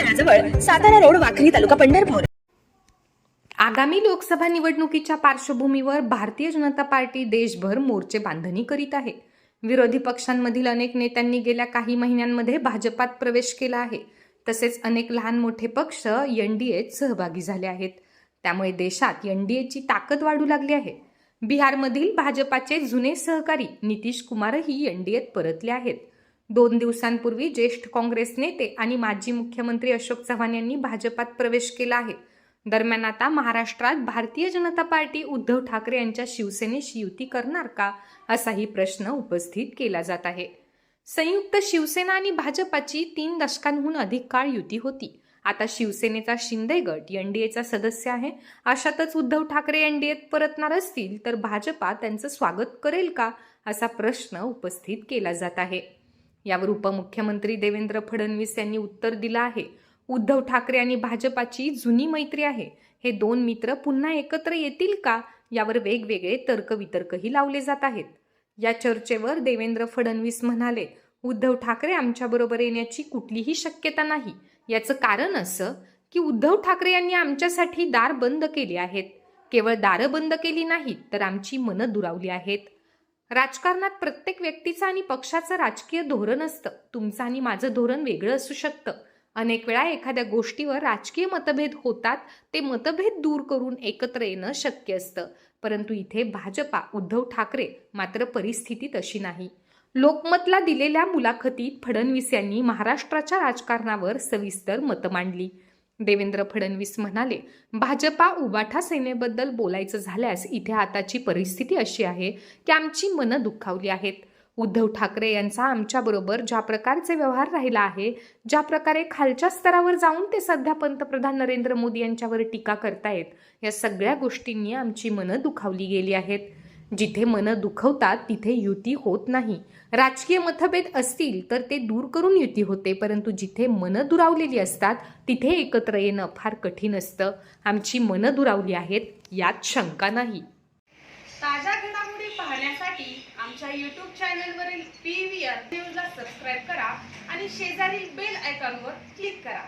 तळाजवळ Satara road Wakhari तालुका पंढरपूर. आगामी लोकसभा निवडणुकीच्या पार्श्वभूमीवर भारतीय जनता पार्टी देशभर मोर्चे बांधणी करीत आहे. विरोधी पक्षांमधील अनेक नेत्यांनी गेल्या काही महिन्यांमध्ये भाजपात प्रवेश केला आहे. तसेच अनेक लहान मोठे पक्ष एनडीएत सहभागी झाले आहेत. त्यामुळे देशात एनडीएची ताकद वाढू लागली आहे. बिहारमधील भाजपाचे जुने सहकारी नितीश कुमारही एनडीएत परतले आहेत. दोन दिवसांपूर्वी ज्येष्ठ काँग्रेस नेते आणि माजी मुख्यमंत्री अशोक चव्हाण यांनी भाजपात प्रवेश केला आहे. दरम्यान आता महाराष्ट्रात भारतीय जनता पार्टी उद्धव ठाकरे यांच्या शिवसेनेशी युती करणार का असाही प्रश्न उपस्थित केला जात आहे. संयुक्त शिवसेना आणि भाजपाची तीन दशकांहून अधिक काळ युती होती. आता शिवसेनेचा शिंदे गट एनडीएचा सदस्य आहे. अशातच उद्धव ठाकरे एनडीएत परतणार असतील तर भाजपा त्यांचं स्वागत करेल का असा प्रश्न उपस्थित केला जात आहे. यावर उपमुख्यमंत्री देवेंद्र फडणवीस यांनी उत्तर दिलं आहे. उद्धव ठाकरे आणि भाजपाची जुनी मैत्री आहे. हे दोन मित्र पुन्हा एकत्र येतील का? यावर वेगवेगळे तर्कवितर्कही लावले जात आहेत. या चर्चेवर देवेंद्र फडणवीस म्हणाले उद्धव ठाकरे आमच्याबरोबर येण्याची कुठलीही शक्यता नाही. याचं कारण असं की उद्धव ठाकरे यांनी आमच्यासाठी दार बंद केली आहेत. केवळ दारं बंद केली नाहीत तर आमची मनं दुरावली आहेत. राजकारणात प्रत्येक व्यक्तीचं आणि पक्षाचं राजकीय धोरण असतं. तुमचं आणि माझं धोरण वेगळं असू शकतं. अनेक वेळा एखाद्या गोष्टीवर राजकीय मतभेद होतात ते मतभेद दूर करून एकत्र येणं शक्य असतं. परंतु इथे भाजपा उद्धव ठाकरे मात्र परिस्थिती तशी नाही. लोकमतला दिलेल्या मुलाखतीत फडणवीस यांनी महाराष्ट्राच्या राजकारणावर सविस्तर मतं मांडली. देवेंद्र फडणवीस म्हणाले भाजपा उबाठा सेनेबद्दल बोलायचं झाल्यास इथे आताची परिस्थिती अशी आहे की आमची मनं दुखावली आहेत. उद्धव ठाकरे यांचा आमच्याबरोबर ज्या प्रकारचे व्यवहार राहिला आहे ज्या प्रकारे खालच्या स्तरावर जाऊन ते सध्या पंतप्रधान नरेंद्र मोदी यांच्यावर टीका करतायत या सगळ्या गोष्टींनी आमची मनं दुखावली गेली आहेत. जिथे मन दुखवतात तिथे युती होत नाही. राजकीय मतभेद असतील तर ते दूर करून युती होते परंतु जिथे मनं दुरावलेली असतात तिथे एकत्र येणं फार कठीण असतं. आमची मनं दुरावली आहेत यात शंका नाही. ताज्या घडामोडी पाहण्यासाठी आमच्या यूट्यूब चॅनलवरील पी व्ही आर न्यूजला सबस्क्राईब करा आणि शेजारील बेल आयकॉनवर क्लिक करा.